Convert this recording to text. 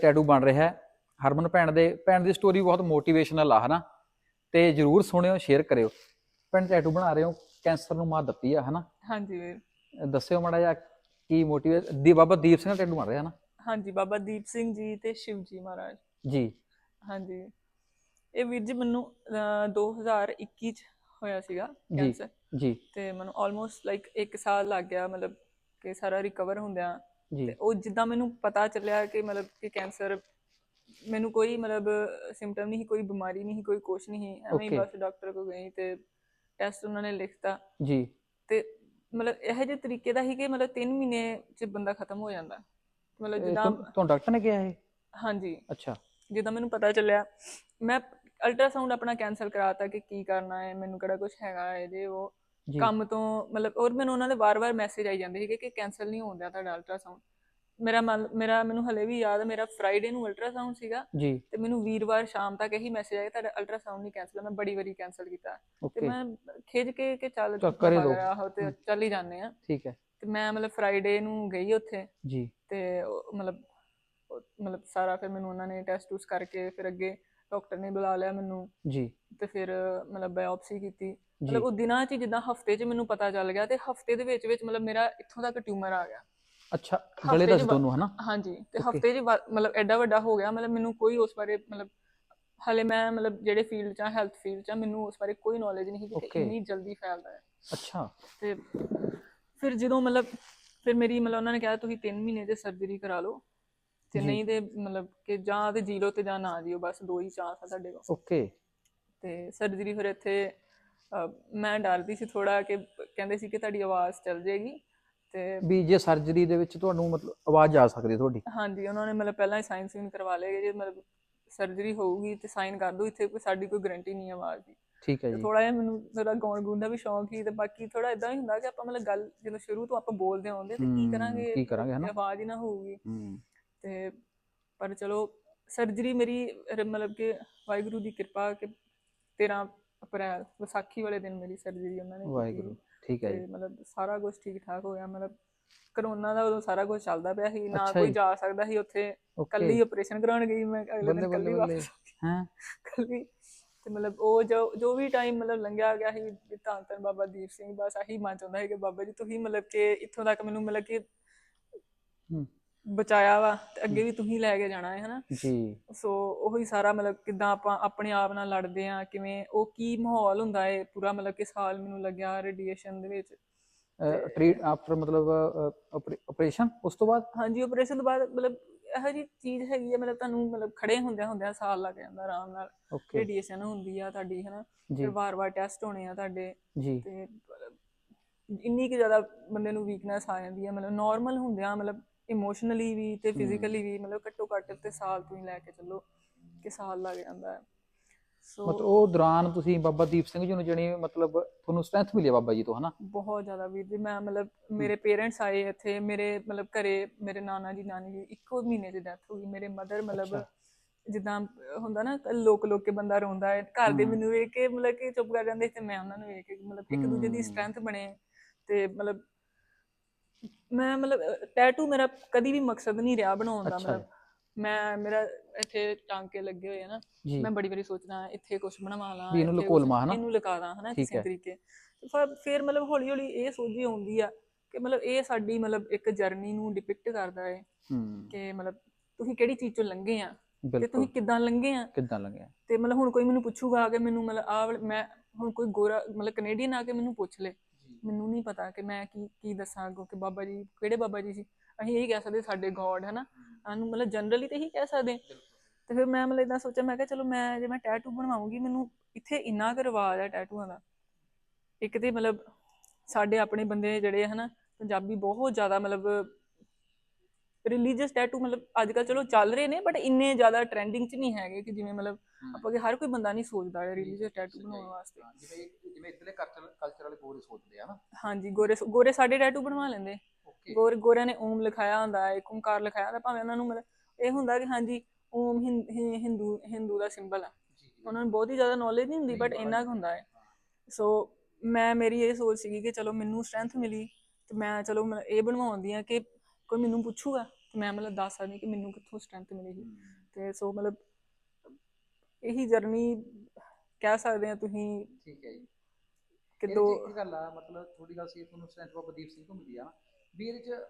Tattoo ਬਣ ਰਿਹਾ ਹੈ। ਹਰਮਨ ਭੈਣ ਦੇ ਭੈਣ ਦੀ ਸਟੋਰੀ ਬਹੁਤ ਮੋਟੀਵੇਸ਼ਨਲ ਆ ਹਨਾ? ਤੇ ਜਰੂਰ ਸੁਣਿਓ ਸ਼ੇਅਰ ਕਰਿਓ। ਭੈਣ ਟੈਟੂ ਬਣਾ ਰਹੇ ਹੋ ਕੈਂਸਰ ਨੂੰ ਮਾਤ ਦਿੱਤੀ ਆ ਹਨਾ? ਹਾਂਜੀ ਵੀਰ। ਦੱਸਿਓ ਮਾੜਾ ਜਿਹਾ ਕੀ ਮੋਟੀਵੇਟ ਦੀ ਬਾਬਾ ਦੀਪ ਸਿੰਘ ਟੈਟੂ ਬਣ ਰਿਹਾ ਹਨਾ? ਹਾਂਜੀ ਬਾਬਾ ਦੀਪ ਸਿੰਘ ਜੀ ਤੇ ਸ਼ਿਵ ਜੀ ਮਹਾਰਾਜ। ਜੀ। ਹਾਂਜੀ। ਇਹ ਵੀਰ ਜੀ ਮੈਨੂੰ ਅਹ, 2021 ਚ ਹੋਇਆ ਸੀਗਾ ਜੀ। ਕੈਂਸਰ ਜੀ। ਤੇ ਮੈਨੂੰ ਆਲਮੋਸਟ ਲਾਈਕ 1 ਸਾਲ ਲੱਗ ਗਿਆ ਮਤਲਬ ਕਿ ਸਾਰਾ ਰਿਕਵਰ ਹੁੰਦਿਆਂ। ਜੀ ਤੇ ਉਹ ਜਿੱਦਾਂ ਮੈਨੂੰ ਪਤਾ ਚੱਲਿਆ ਕਿ ਮਤਲਬ ਕਿ ਕੈਂਸਰ ਮੈਨੂੰ ਕੋਈ ਮਤਲਬ ਸਿੰਪਟਮ ਨਹੀਂ ਕੋਈ ਬਿਮਾਰੀ ਨਹੀਂ ਕੋਈ ਕੁਛ ਨਹੀਂ ਐਵੇਂ ਹੀ. ਬਸ ਡਾਕਟਰ ਕੋਲ ਗਈ ਤੇ ਟੈਸਟ ਉਹਨਾਂ ਨੇ ਲਿਖਤਾ। ਜੀ। ਤੇ ਮਤਲਬ ਇਹੋ ਜਿਹੇ ਤਰੀਕੇ ਦਾ ਸੀ ਕਿ ਮਤਲਬ 3 ਮਹੀਨੇ ਚ ਬੰਦਾ ਖਤਮ ਹੋ ਜਾਂਦਾ। ਮਤਲਬ ਜਿੱਦਾਂ ਤੁਹਾਨੂੰ ਡਾਕਟਰ ਨੇ ਕਿਹਾ ਇਹ? ਹਾਂਜੀ। ਅੱਛਾ। ਜਿੱਦਾਂ ਮੈਨੂੰ ਪਤਾ ਚੱਲਿਆ ਮੈਂ ਅਲਟਰਾਸਾਊਂਡ ਆਪਣਾ ਕੈਨਸਲ ਕਰਾਤਾ ਕਿ ਕੀ ਕਰਨਾ ਹੈ ਮੈਨੂੰ ਕਿਹੜਾ ਕੁਝ ਹੈਗਾ ਹੈ ਜੇ ਉਹ ਕੰਮ ਤੋਂ ਮਤਲਬ ਔਰ ਮੈਨੂੰ ਉਹਨਾਂ ਦੇ ਵਾਰ-ਵਾਰ ਮੈਸੇਜ ਆਈ ਜਾਂਦੇ ਸੀਗੇ ਕਿ ਕੈਨਸਲ ਨਹੀਂ ਹੋਣ ਡਿਆ ਤੁਹਾਡਾ ਅਲਟਰਾਸਾਊਂਡ ਮੇਰਾ ਮਨ- ਮੇਰਾ ਮੈਨੂੰ ਹਲੇ ਵੀ ਯਾਦ ਹੈ ਮੇਰਾ ਫਰਾਈਡੇ ਨੂੰ ਅਲਟਰਾਸਾਊਂਡ ਸੀਗਾ ਜੀ। ਤੇ ਮੈਨੂੰ ਵੀਰਵਾਰ ਸ਼ਾਮ ਤੱਕ ਇਹੀ ਮੈਸੇਜ ਆਇਆ ਤੁਹਾਡਾ ਅਲਟਰਾਸਾਊਂਡ ਨਹੀਂ ਕੈਨਸਲ ਮੈਂ ਬੜੀ ਵਾਰੀ ਕੈਨਸਲ ਕੀਤਾ। ਤੇ ਓਕੇ ਮੈਂ ਖਿੱਚ ਕੇ ਕਿ ਚੱਲ ਚੱਲ ਕਰੇ। ਗਿਆ, ਆਹੋ ਤੇ ਚੱਲ ਹੀ ਜਾਂਦੇ ਆ। ਠੀਕ ਹੈ। ਤੇ ਮੈਂ ਮਤਲਬ ਫਰਾਈਡੇ ਨੂੰ ਗਈ ਉੱਥੇ। ਜੀ। ਤੇ ਉਹ ਮਤਲਬ ਉਹ ਮਤਲਬ ਸਾਰਾ ਫਿਰ ਮੈਨੂੰ ਉਹਨਾਂ ਨੇ ਟੈਸਟ ਟੂਸ ਕਰਕੇ ਫਿਰ ਅੱਗੇ ਡਾਕਟਰ ਨੇ ਬੁਲਾ ਲਿਆ ਮੈਨੂੰ। ਜੀ। ਤੇ ਫਿਰ ਮਤਲਬ ਬਾਇਓਪਸੀ ਕੀਤੀ। ਜੀ। ਮਤਲਬ ਉਹ ਦਿਨਾਂ 'ਚ ਹੀ ਜਿੱਦਾਂ ਹਫ਼ਤੇ 'ਚ ਮੈਨੂੰ ਪਤਾ ਚੱਲ ਗਿਆ ਤੇ ਹਫ਼ਤੇ ਦੇ ਵਿੱਚ ਵਿੱਚ ਮਤਲਬ ਮੇਰਾ ਇੱਥੋਂ ਤੱਕ ਟਿਊਮਰ ਆ ਗਿਆ। ਅੱਛਾ ਗਲੇ ਦਾ ਹਫ਼ਤੇ 'ਚ ਹਨਾ ਹਾਂਜੀ ਤੇ Okay. ਹਫ਼ਤੇ 'ਚ ਵਾ- ਮਤਲਬ ਐਡਾ ਵੱਡਾ ਹੋ ਗਿਆ ਮਤਲਬ ਮੈਨੂੰ ਕੋਈ ਉਸ ਬਾਰੇ ਮਤਲਬ ਹਲੇ ਮੈਂ ਮਤਲਬ ਜਿਹੜੇ ਫੀਲਡ 'ਚ ਆ ਹੈਲਥ ਫੀਲਡ 'ਚ ਆ ਮੈਨੂੰ ਉਸ ਬਾਰੇ ਕੋਈ ਨੌਲੇਜ ਨਹੀਂ ਸੀ ਕਿ Okay. ਇੰਨੀ ਜਲਦੀ ਫੈਲਦਾ ਹੈ ਅੱਛਾ ਤੇ ਫਿਰ ਜਦੋਂ ਮਤਲਬ ਫਿਰ ਮੇਰੀ ਮਤਲਬ ਉਹਨਾਂ ਨੇ ਕਿਹਾ ਤੁਸੀਂ 3 ਮਹੀਨੇ ਦੇ ਸਰਜਰੀ ਕਰਾ ਲਓ ਤੇ ਜੀ। ਨਹੀਂ ਤੇ ਮਤਲਬ ਕਿ ਜਾਂ ਤੇ ਜੀਰੋ ਤੇ ਜਾਂ ਨਾ ਜੀਓ ਬਸ ਦੋ ਹੀ ਚਾਂਸ ਆ ਸਾਡੇ ਕੋਲ ਓਕੇ ਤੇ ਸਰਜਰੀ ਫਿਰ ਇੱਥੇ ਅਹ, ਮੈਂ ਡਰਦੀ ਸੀ ਥੋੜਾ ਕਿ ਕਹਿੰਦੇ ਸੀ ਕਿ ਤੁਹਾਡੀ ਆਵਾਜ਼ ਚੱਲ ਜਾਏਗੀ ਤੇ ਵੀ ਜੇ ਸਰਜਰੀ ਦੇ ਵਿੱਚ ਤੁਹਾਨੂੰ ਮਤਲਬ ਆਵਾਜ਼ ਆ ਸਕਦੀ ਹੈ ਤੁਹਾਡੀ। ਹਾਂਜੀ ਉਹਨਾਂ ਨੇ ਮਤਲਬ ਪਹਿਲਾਂ ਹੀ ਸਾਈਨ ਸੀਨ ਕਰਵਾ ਲਏ ਜੇ ਮਤਲਬ ਸਰਜਰੀ ਹੋਊਗੀ ਤੇ ਸਾਈਨ ਕਰ ਦੋ ਇੱਥੇ ਕੋਈ ਸਾਡੀ ਕੋਈ ਗਾਰੰਟੀ ਨਹੀਂ ਹੈ ਆਵਾਜ਼ ਦੀ। ਠੀਕ ਹੈ ਜੀ। ਥੋੜਾ ਜਿਹਾ ਮੈਨੂੰ ਥੋੜਾ ਗਾਉਣ ਗੂਣ ਦਾ ਵੀ ਸ਼ੌਂਕ ਸੀ ਤੇ ਬਾਕੀ ਥੋੜਾ ਇਦਾਂ ਹੀ ਹੁੰਦਾ ਕਿ ਆਪਾਂ ਮਤਲਬ ਗੱਲ ਜਦੋਂ ਸ਼ੁਰੂ ਤੋਂ ਆਪਾਂ ਬੋਲਦੇ ਆਉਂਦੇ ਤੇ ਕੀ ਕਰਾਂਗੇ? ਕੀ ਕਰਾਂਗੇ, ਹਨਾ? ਆਵਾਜ਼ ਹੀ ਨਾ ਹੋਊਗੀ। ਹੂੰ। ਤੇ ਪਰ ਚਲੋ ਸਰਜਰੀ ਮੇਰੀ ਮਤਲਬ ਕਿ ਵਾਹਿਗੁਰੂ ਦੀ ਕਿਰਪਾ ਕਿ 13 ਅਪ੍ਰੈਲ ਵਿਸਾਖੀ ਵਾਲੇ ਦਿਨ ਮੇਰੀ ਸਰਜਰੀ ਉਹਨਾਂ ਨੇ ਕੀਤੀ। ਵਾਹਿਗੁਰੂ। ਠੀਕ ਹੈ ਤੇ ਜੀ। ਮਤਲਬ ਸਾਰਾ ਕੁਝ ਠੀਕ ਠਾਕ ਹੋਇਆ ਮਤਲਬ ਕਰੋਨਾ ਦਾ ਉਦੋਂ ਸਾਰਾ ਕੁਝ ਚੱਲਦਾ ਪਿਆ ਸੀ। ਨਾ ਅੱਛਾ ਕੋਈ ਜੀ। ਜਾ ਸਕਦਾ ਸੀ ਉੱਥੇ। ਕੱਲੀ ਆਪਰੇਸ਼ਨ ਕਰਾਉਣ ਗਈ ਮੈਂ ਅਗਲੇ ਬੱਲੇ ਦਿਨ ਬੱਲੇ ਕੱਲੀ ਬੱਲੇ। ਵਾਪਸ। ਹਾਂ? ਕੱਲੀ। ਤੇ ਮਤਲਬ ਉਹ ਜੋ ਜੋ ਵੀ ਟਾਈਮ ਮਤਲਬ ਲੰਘਿਆ ਗਿਆ ਸੀ ਵੀ ਧੰਨ ਧੰਨ ਬਾਬਾ ਦੀਪ ਸਿੰਘ ਬਸ ਆਹੀ ਮਨ ਚਾਹੁੰਦਾ ਹੈ ਕਿ ਬਾਬਾ ਜੀ ਤੁਸੀਂ ਮਤਲਬ ਕਿ ਇੱਥੋਂ ਤੱਕ ਮੈਨੂੰ ਮਤਲਬ ਕਿ ਹੂੰ। ਬਚਾਇਆ ਵਾ ਤੇ ਅੱਗੇ ਵੀ ਤੁਸੀਂ ਲੈ ਕੇ ਜਾਣਾ ਹੈ ਹਨਾ? ਜੀ। ਸੋ ਉਹੀ ਸਾਰਾ ਮਤਲਬ ਕਿਦਾਂ ਆਪਾਂ ਆਪਣੇ ਆਪ ਨਾਲ ਲੜਦੇ ਆ ਕਿਵੇਂ ਉਹ ਕੀ ਮਾਹੌਲ ਹੁੰਦਾ ਹੈ ਪੂਰਾ ਮਤਲਬ ਕਿ ਸਾਲ ਮੈਨੂੰ ਲੱਗਿਆ ਰੇਡੀਏਸ਼ਨ ਦੇ ਵਿੱਚ? ਟ੍ਰੀਟ ਆਫਟਰ ਮਤਲਬ ਆਪਰੇਸ਼ਨ ਉਸ ਤੋਂ ਬਾਅਦ? ਹਾਂਜੀ ਆਪਰੇਸ਼ਨ ਤੋਂ ਬਾਅਦ ਮਤਲਬ ਇਹੋ ਜੀ ਚੀਜ਼ ਹੈਗੀ ਹੈ ਮਤਲਬ ਤੁਹਾਨੂੰ ਮਤਲਬ ਖੜੇ ਹੁੰਦਿਆਂ ਹੁੰਦਿਆਂ ਸਾਲ ਲੱਗ ਜਾਂਦਾ ਆਰਾਮ ਨਾਲ। ਰੇਡੀਏਸ਼ਨ ਹੁੰਦੀ ਆ ਤੁਹਾਡੀ ਹਨਾ? ਫਿਰ ਵਾਰ-ਵਾਰ ਟੈਸਟ ਹੋਣੇ ਆ ਤੁਹਾਡੇ। ਜੀ। ਤੇ ਇੰਨੀ ਕਿ ਜ਼ਿਆਦਾ ਬੰਦੇ ਨੂੰ ਵੀਕਨੈਸ ਆ ਜਾਂਦੀ ਹੈ ਮਤਲਬ ਨਾਰਮਲ ਹੁੰਦਿਆਂ ਮਤਲਬ ਇਮੋਸ਼ਨਲੀ ਵੀ ਤੇ ਫਿਜ਼ੀਕਲੀ ਵੀ ਮਤਲਬ ਘੱਟੋ ਘੱਟ ਤੇ ਸਾਲ ਤੋਂ ਹੀ ਲੈ ਕੇ ਚੱਲੋ ਕਿ ਸਾਲ ਲੱਗ ਜਾਂਦਾ ਹੈ ਮਤਲਬ ਸੋ ਉਹ ਦੌਰਾਨ ਤੁਸੀਂ ਬਾਬਾ ਦੀਪ ਸਿੰਘ ਜੀ ਨੂੰ ਜਣੀ ਮਤਲਬ ਤੁਹਾਨੂੰ ਸਟਰੈਂਥ ਮਿਲੀ ਬਾਬਾ ਜੀ ਤੋਂ ਹਨਾ ਬਹੁਤ ਜ਼ਿਆਦਾ ਵੀਰ ਜੀ ਮੈਂ ਮਤਲਬ ਮੇਰੇ ਪੇਰੈਂਟਸ ਆਏ ਇੱਥੇ ਮੇਰੇ ਮਤਲਬ ਘਰੇ ਮੇਰੇ ਨਾਨਾ ਜੀ ਨਾਨੀ ਜੀ ਇੱਕੋ ਮਹੀਨੇ 'ਚ ਡੈਥ ਹੋ ਗਈ ਮੇਰੇ ਮਦਰ ਮਤਲਬ। ਜਿੱਦਾਂ ਹੁੰਦਾ ਨਾ ਲੋਕ ਲੋਕ ਕੇ ਬੰਦਾ ਰੋਂਦਾ ਹੈ ਘਰ ਦੇ। ਮੈਨੂੰ ਵੇਖ ਕੇ ਮਤਲਬ ਕਿ ਚੁੱਪ ਕਰ ਜਾਂਦੇ ਤੇ ਮੈਂ ਉਹਨਾਂ ਨੂੰ ਵੇਖ ਕੇ ਮਤਲਬ ਇੱਕ ਦੂਜੇ ਦੀ। ਸਟਰੈਂਥ ਬਣੇ ਤੇ ਮਤਲਬ ਮੈਂ ਮਤਲਬ ਟੈਟੂ ਮੇਰਾ ਕਦੀ ਵੀ ਮਕਸਦ ਨਹੀਂ ਰਿਹਾ ਬਣਾਉਣ ਦਾ ਅੱਛਾ ਮਤਲਬ ਮੈਂ ਮੇਰਾ ਇੱਥੇ ਟਾਂਕੇ ਲੱਗੇ ਹੋਏ ਆ ਨਾ ਜੀ। ਮੈਂ ਬੜੀ ਵਾਰੀ ਸੋਚਦਾ ਇੱਥੇ ਕੁਝ ਬਣਵਾ ਲਾਂ ਵੀ ਇਹਨੂੰ ਇੱਥੇ ਲੁਕੋ ਕੁਛ- ਹਨਾ? ਇਹਨੂੰ ਲੁਕਾ ਦਾਂ ਹਨਾ ਠੀਕ ਕਿਸੇ ਹੈ। ਤਰੀਕੇ। ਫਿਰ- ਫਿਰ ਮਤਲਬ ਹੌਲੀ ਹੌਲੀ ਇਹ ਸੋਝੀ ਆਉਂਦੀ ਆ ਕਿ ਮਤਲਬ ਇਹ ਸਾਡੀ ਮਤਲਬ ਇੱਕ ਜਰਨੀ ਨੂੰ ਡਿਪਿਕਟ ਕਰਦਾ ਹੈ ਹੂੰ। ਕਿ ਮਤਲਬ ਤੁਸੀਂ ਕਿਹੜੀ ਚੀਜ਼ ਚੋਂ ਲੰਘੇ ਆ ਤੇ ਬਿਲਕੁਲ। ਤੁਸੀਂ ਕਿੱਦਾਂ ਲੰਘੇ ਆ? ਕਿੱਦਾਂ ਲੱਗਿਆ ਤੇ ਮਤਲਬ ਹੁਣ ਕੋਈ ਮੈਨੂੰ ਪੁੱਛੂਗਾ ਕਿ ਮੈਨੂੰ ਮਤਲਬ ਆ ਮੈਂ ਹੁਣ ਕੋਈ ਗੋਰਾ ਮਤਲਬ ਕੈਨੇਡੀਅਨ ਆ ਕੇ ਮੈਨੂੰ ਪੁੱਛ ਲੇ। ਮੈਨੂੰ ਨਹੀਂ ਪਤਾ ਕਿ ਮੈਂ ਕੀ ਕੀ ਦੱਸਾਂ ਅੱਗੋਂ ਕਿ ਬਾਬਾ ਜੀ, ਕਿਹੜੇ ਬਾਬਾ ਜੀ ਸੀ? ਅਸੀਂ ਇਹੀ ਕਹਿ ਸਕਦੇ ਸਾਡੇ ਗੋਡ, ਹਨਾ? ਸਾਨੂੰ ਮਤਲਬ ਜਨਰਲੀ ਤੇ ਇਹੀ ਕਹਿ ਸਕਦੇ। ਤੇ ਫਿਰ ਮੈਂ ਮਤਲਬ ਇਦਾਂ ਸੋਚਿਆ, ਮੈਂ ਕਿਹਾ ਚਲੋ ਮੈਂ ਜੇ ਮੈਂ ਟੈਟੂ ਬਣਵਾਉਂਗੀ, ਮੈਨੂੰ ਇੱਥੇ ਇੰਨਾ ਕੁ ਰਿਵਾਜ ਹੈ ਟੈਟੂਆਂ ਦਾ। ਇੱਕ ਤੇ ਮਤਲਬ ਸਾਡੇ ਆਪਣੇ ਬੰਦੇ ਜਿਹੜੇ ਹਨਾ, ਪੰਜਾਬੀ ਬਹੁਤ ਜ਼ਿਆਦਾ ਮਤਲਬ ਰਿਲੀਜੀਅਸ ਟੈਟੂ ਮਤਲਬ ਅੱਜ ਕੱਲ ਚਲੋ ਚੱਲ ਰਹੇ ਨੇ ਬਟ ਇੰਨੇ ਜ਼ਿਆਦਾ ਟ੍ਰੈਂਡਿੰਗ 'ਚ ਨਹੀਂ ਹੈਗੇ ਕਿ ਜਿਵੇਂ ਮਤਲਬ ਆਪਾਂ ਕਿ ਹਰ ਕੋਈ ਬੰਦਾ ਨਹੀਂ ਸੋਚਦਾ ਰਿਲੀਜੀਅਸ ਟੈਟੂ ਬਣਾਉਣ ਵਾਸਤੇ। ਜਿਵੇਂ ਜਿਵੇਂ ਇਧਰਲੇ ਕਲਚਰ ਵਾਲੇ ਗੋਰੇ ਸੋਚਦੇ ਆ ਨਾ। ਹਾਂਜੀ ਗੋਰੇ ਗੋਰੇ ਸਾਡੇ ਟੈਟੂ ਬਣਵਾ ਲੈਂਦੇ। ਗੋਰੇ ਗੋਰਿਆਂ ਨੇ ਓਮ ਲਿਖਾਇਆ ਹੁੰਦਾ ਹੈ ਓਮਕਾਰ ਲਿਖਾਇਆ ਹੁੰਦਾ ਭਾਵੇਂ ਉਹਨਾਂ ਨੂੰ ਮਤਲਬ ਇਹ ਹੁੰਦਾ ਕਿ ਹਾਂਜੀ ਓਮ ਹਿੰ- ਹਿੰ- ਹਿੰਦੂ ਹਿੰਦੂ ਦਾ ਸਿੰਬਲ ਆ। ਉਹਨਾਂ ਨੂੰ ਬਹੁਤ ਹੀ ਜ਼ਿਆਦਾ ਨੌਲੇਜ ਨਹੀਂ ਹੁੰਦੀ ਬਟ ਇੰਨਾ ਕੁ ਹੁੰਦਾ ਹੈ। ਸੋ ਮੈਂ ਮੇਰੀ ਇਹ ਸੋਚ ਸੀਗੀ ਕਿ ਚਲੋ ਮੈਨੂੰ ਸਟਰੈਂਥ ਮਿਲੀ ਤੇ ਮੈਂ ਚਲੋ ਇਹ ਬਣਵਾਉਂਦੀ ਆ ਕਿ ਕੋਈ ਮੈਨੂੰ ਪੁੱਛੂਗਾ ਮੈਂ ਮਤਲਬ ਦੱਸ ਸਕਦੀ ਕਿ ਮੈਨੂੰ ਕਿੱਥੋਂ ਸਟਰੈਂਥ ਮਿਲੇਗੀ। ਤੇ ਸੋ ਮਤਲਬ ਇਹੀ ਜਰਨੀ ਕਹਿ ਸਕਦੇ ਆ ਤੁਸੀਂ ਠੀਕ ਹੈ ਜੀ। ਕਿ ਦੋ ਗੱਲ ਆ ਮਤਲਬ ਥੋੜੀ ਗੱਲ ਸੀ ਤੁਹਾਨੂੰ ਸਟਰੈਂਥ ਬਾਬਾ ਦੀਪ ਸਿੰਘ ਤੋਂ ਮਿਲੀ ਆ ਨਾ। ਵੀ ਇਹਦੇ ਚ